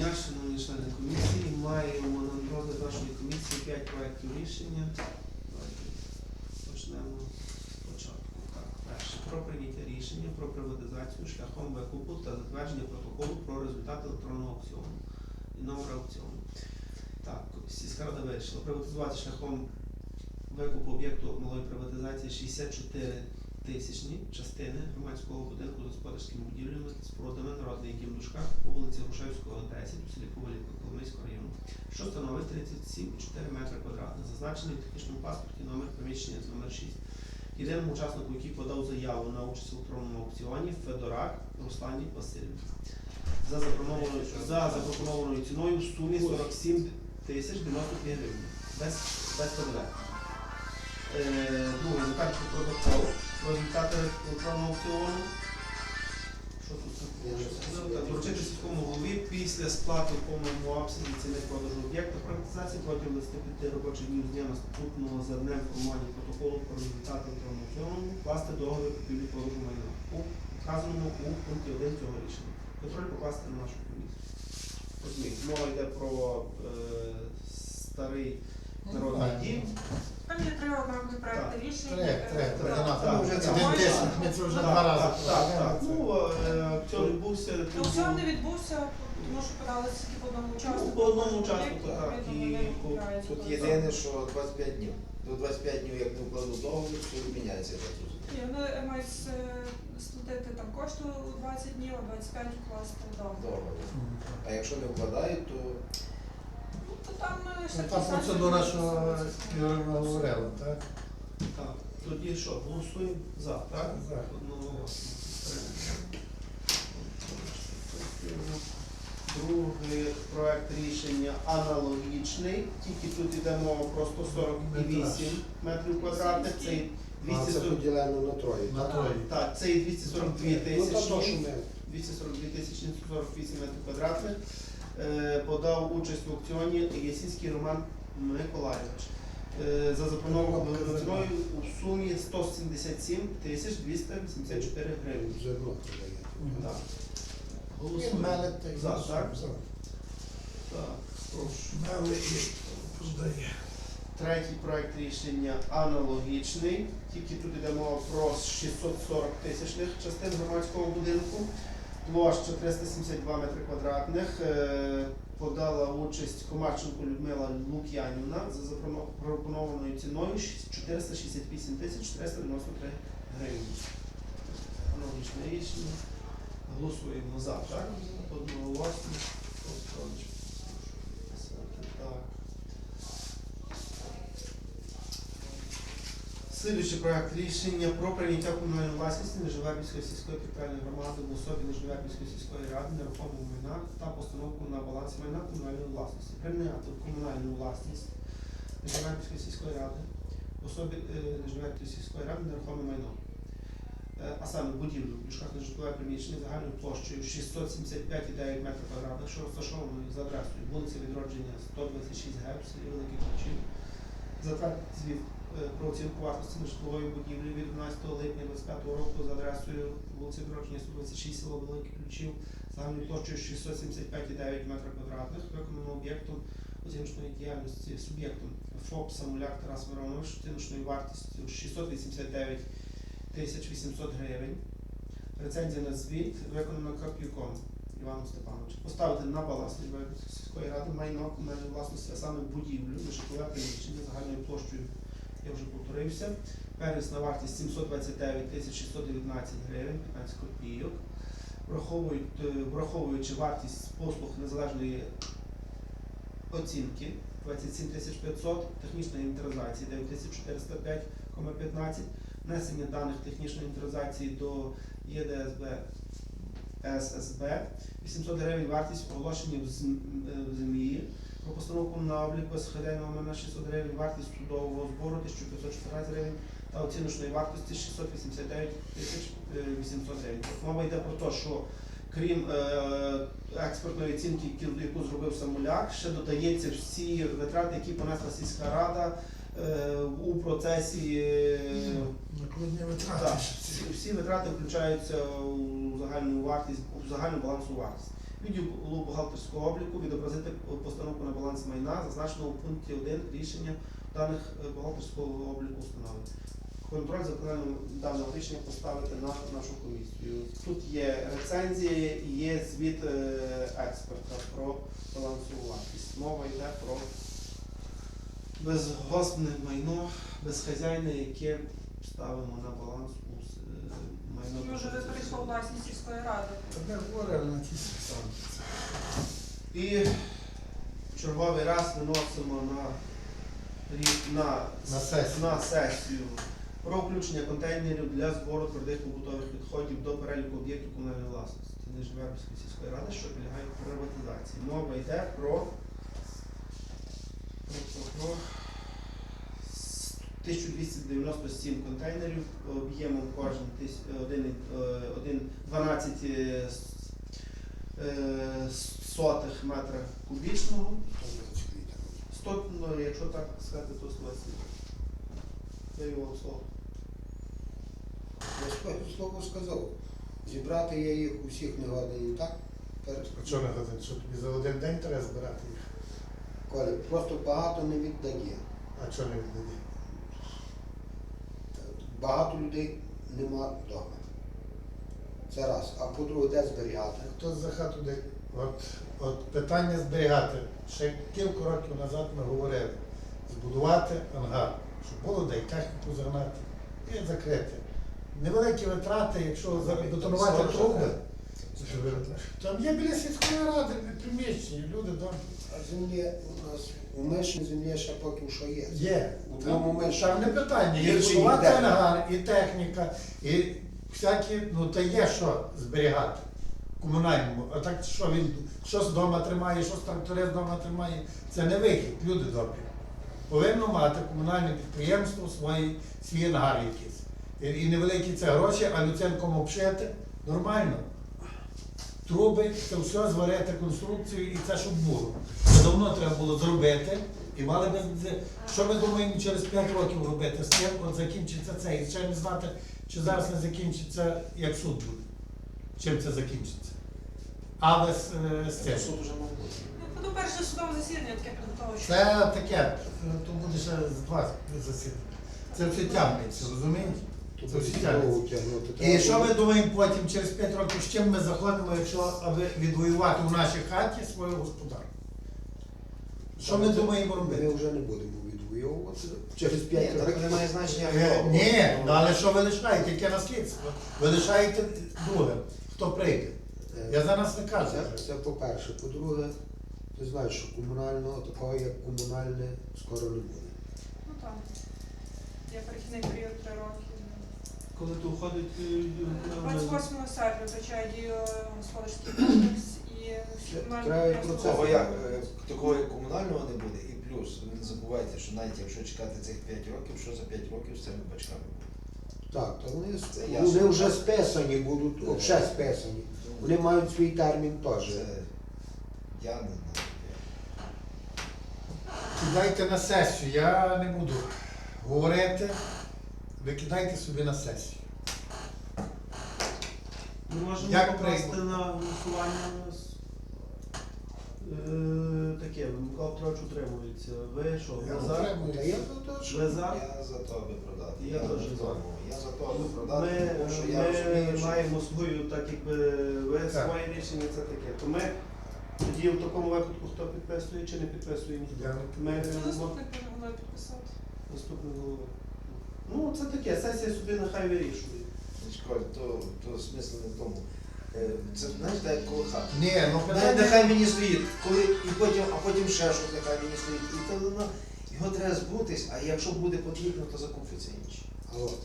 дня, шановні члени комісії. Маємо на розгляд нашої комісії 5 проєктів рішення. Давайте почнемо спочатку. Так, перше. Про прийняття рішення про приватизацію шляхом викупу та затвердження протоколу про результати електронного аукціону і номер аукціону. Так, сільська рада вирішила приватизувати шляхом викупу об'єкту малої приватизації 64 тисячні частини громадського будинку з господарськими будівлями та спорудами народний дім Душках по вулиці Грушевського, 10 у селі Повеліко Коломийського району, що становить 37,4 метри квадратних, зазначений в технічному паспорті номер приміщення з номер 6. Єдиному учаснику, який подав заяву на участь в електронному аукціоні, Федорак Руслані Васильовні. За запропонованою, за запропонованою ціною в сумі 47 тисяч 92 гривні. Без, без ПДВ. Е, протокол про результати електронного аукціону. Що тут? Так, Доручити сільському голові після сплати в повному обсязі ціни продажу об'єкта приватизації протягом 25 робочих днів з дня наступного за днем формування протоколу про результати електронного аукціону вкласти договір купівлі продажу майна вказаному у пункті 1 цього рішення. Контроль покласти на нашу комісію. Мова йде про е, старий народний дім. Там є три однакові проекти рішення. Треба, Е, треба, Так, так, Вже ми це вже два рази так, так, так. Ну, е, цього відбувся. Аукціон не відбувся, тому що подали тільки по одному участку. Ну, по одному участку, так, і Тут єдине, що 25 днів. До 25 днів, як не вкладу договір, все міняється. я. Ні, вони мають е, сплатити там кошти у 20 днів, а 25 укласти договір. Договір. А якщо не вкладають, Ну, то там е, ще Ну, Та процедура, що говорила, так? Так, тоді що, голосуємо за, так? За. Одноголосно. Другий проект рішення аналогічний, тільки тут йде мова про 148 метрів квадратних, це й А це 240, поділено на троє. На троє. так, це й 242 Ну, та то, що тисячі, ми 242 тисячі 148 метрів квадратних. Е, Подав участь в аукціоні Ясінський Роман Миколайович. Е, За запропонованою ціною у сумі 177 тисяч 284 гривень. вже одно продає. Так. Голосуємо. меле та й За, голосує, так? за. Так, прошу. Меле і продає. Третій проект рішення аналогічний, тільки тут йде мова про 640 тисячних частин громадського будинку, площа 372 метри квадратних. Е, Подала участь Комарченко Людмила Лук'янівна за запропонованою ціною 468 тисяч 493 гривні. Аналогічне рішення. Голосуємо за, так? Одноголосно. Петрович, прошу писати. Так. Слідуючий проект рішення про прийняття комунальної власності Нижевербівської сільської територіальної громади в особі Нижевербівської сільської ради нерухомого майна та постановку на баланс майна комунальної власності. Прийняти комунальну власність Нижевербівської сільської ради в особі е, сільської ради нерухоме майно. Е, А саме будівлю в дужках нежитлове приміщення загальною площею 675,9 метрів квадратних, що розташованою за адресою вулиця Відродження 126 Г в селі Великий Ключів. Затвердити звіт про оцінку вартості нежитлової будівлі від 11 липня 2025 року за адресою вулиця Відродження 126 село Великий Ключів загальною площею 675,9 метрів квадратних, виконано об'єктом оціночної діяльності суб'єктом ФОП Самуляк Тарас Миронович оціночною вартістю 689 тисяч 800 гривень. Рецензія на звіт виконана Кап'юком Іваном Степановичем. Поставити на баланс сільської ради майно комунальної власності, а саме будівлю, житлове приміщення загальною площею, я вже повторився. Первісна вартість 729 тисяч 619 гривень, 15 копійок. Е, враховуючи вартість послуг незалежної оцінки 27 500, технічної інвентаризації 9405,15, внесення даних технічної інвентаризації до ЄДСБ ССБ 800 гривень вартість оголошення в е, ЗМІ. Про постановку на облік СХД номер 600 гривень, вартість судового збору 1514 гривень та оціночної вартості 689 тисяч е, 800 гривень. Тобто Мова йде про те, що крім е, експертної оцінки, яку- зробив Самуляк, ще додається всі витрати, які понесла сільська рада е, у процесі. е, так, витрати. всі, всі витрати включаються у загальну вартість, у загальну балансу вартість. Відділу бухгалтерського обліку відобразити постановку на баланс майна, зазначеного у пункті 1 рішення даних е, бухгалтерського обліку установи. Контроль за даного рішення поставити на нашу комісію. Тут є рецензії, і є звіт е, експерта про балансову вартість. Мова йде про безгоспне майно, безхазяйне, яке ставимо на баланс у е, майно. Може, ви перейшло власність сільської ради. Тепер говорили на ті. І черговий раз виносимо на, на, На сесію. на сесію про включення контейнерів для збору твердих побутових відходів до переліку об'єктів комунальної власності Нижньовербівської сільської ради, що підлягають приватизації. Мова йде про, про, про, про 1297 контейнерів об'ємом кожен тис- один, і- е, один 12 е, с- е, сотих метра кубічного. 100, ну, якщо так сказати, то 120. Це його слово. Я слово сказав. Зібрати я їх усіх не годин, так? А чого не годин? Що тобі за один день треба збирати їх? Коля, просто багато не віддає. А чого не віддаді? Багато людей нема вдома. Це раз. А по-друге, де зберігати? Хто за хату де? От, от питання зберігати. Ще кілька років назад ми говорили. Збудувати ангар, щоб було де й техніку загнати і закрити. Невеликі витрати, якщо забетонувати труби. Там є біля сільської ради приміщення, люди там А землі у нас у мишні землі ще поки що є. є. У двому Там, там не питання. Є Більше ніде. ангар, і техніка, і всякі, ну та є що зберігати комунальному. А так що він що з дома тримає, що з тракторист дома тримає, це не вихід, люди добрі. Повинно мати комунальне підприємство свої, свій ангар якийсь. І, і невеликі це гроші, а люценком обшити нормально. Труби, це все зварити конструкцію і це щоб було. Це давно треба було зробити. І мали би, що ми думаємо через 5 років робити з тим, от закінчиться це. І ще не знати, чи зараз не закінчиться, як суд буде. Чим це закінчиться. Але з, е, з цим. Суд уже мав бути. Ну, перше судове засідання таке підготовче. Це таке, то буде ще два засідання. Це все тягнеться, розумієте? Це тягнеться. тягнути. І що ми думаємо потім, через 5 років, з чим ми заходимо, якщо аби відвоювати в нашій хаті свою господарку? Що ми думаємо Ми вже не будемо відвоювати через Ні, 5 так років. немає значення Е. Ні, ну але що ви лишаєте? Яке наслідство? Ви лишаєте друге, хто прийде. Е, Я за нас не кажу. Це, це по-перше. По-друге, ти знаєш, що комунального, такого як комунальне, скоро не буде. Ну так. Є перехідний період 3 роки. Коли то входить е, е, 28 серпня втрачає дію господарський комплекс і всі Це комунальні. Такого як, е, такого як комунального не буде. І плюс, ви не забувайте, що навіть якщо чекати цих 5 років, що за 5 років з цими бачками буде? Так, то вони, Це вони ясно. вже списані будуть, взагалі списані. Вони мають свій термін теж. Це я не знаю. Кидайте на сесію, я не буду говорити. Ви кидайте собі на сесію. Ми можемо Як покласти прийде? на голосування з- е, таке, Микола Петрович утримується. Ви що, Я ви за? утримуюся. Та я за те, що Ви за? Я за то аби продати. Я Я, теж за тому. Я за то аби продати, Ми, тому що я розумію, ми що маємо свою, так якби ви Так. своє рішення, це таке. То ми тоді в такому випадку хто підписує чи не підписує ніхто. Я не Ми Це мо- заступник може голови підписати. заступник голови. Ну, це таке, сесія собі нехай вирішує. Школь, то, то смисл не в тому. Е, Це знаєш, так як коло хати. Ні, ну Нехай, питання. нехай мені стоїть, коли і потім, а потім ще щось нехай мені стоїть. І то воно його треба збутись, а якщо буде потрібно, то закупиться інші. А от.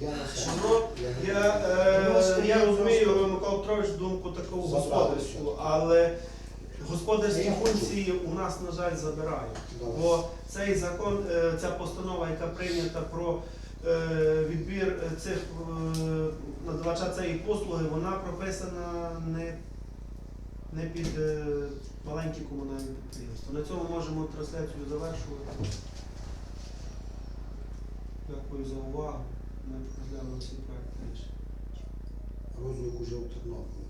Я на це. Ну, Я Я, е, Ну, я розумію, Микола Петрович, думку таку Забрали господарську, але господарські функції у нас, на жаль, забирають. Бо цей закон, е, ця постанова, яка прийнята про е, відбір е, цих надавача цієї послуги, вона прописана не, не під маленькі комунальні підприємства. На цьому можемо трансляцію завершувати. Дякую за увагу. Ми розглянули всі проекти рішення. Розлік уже в Тернополі.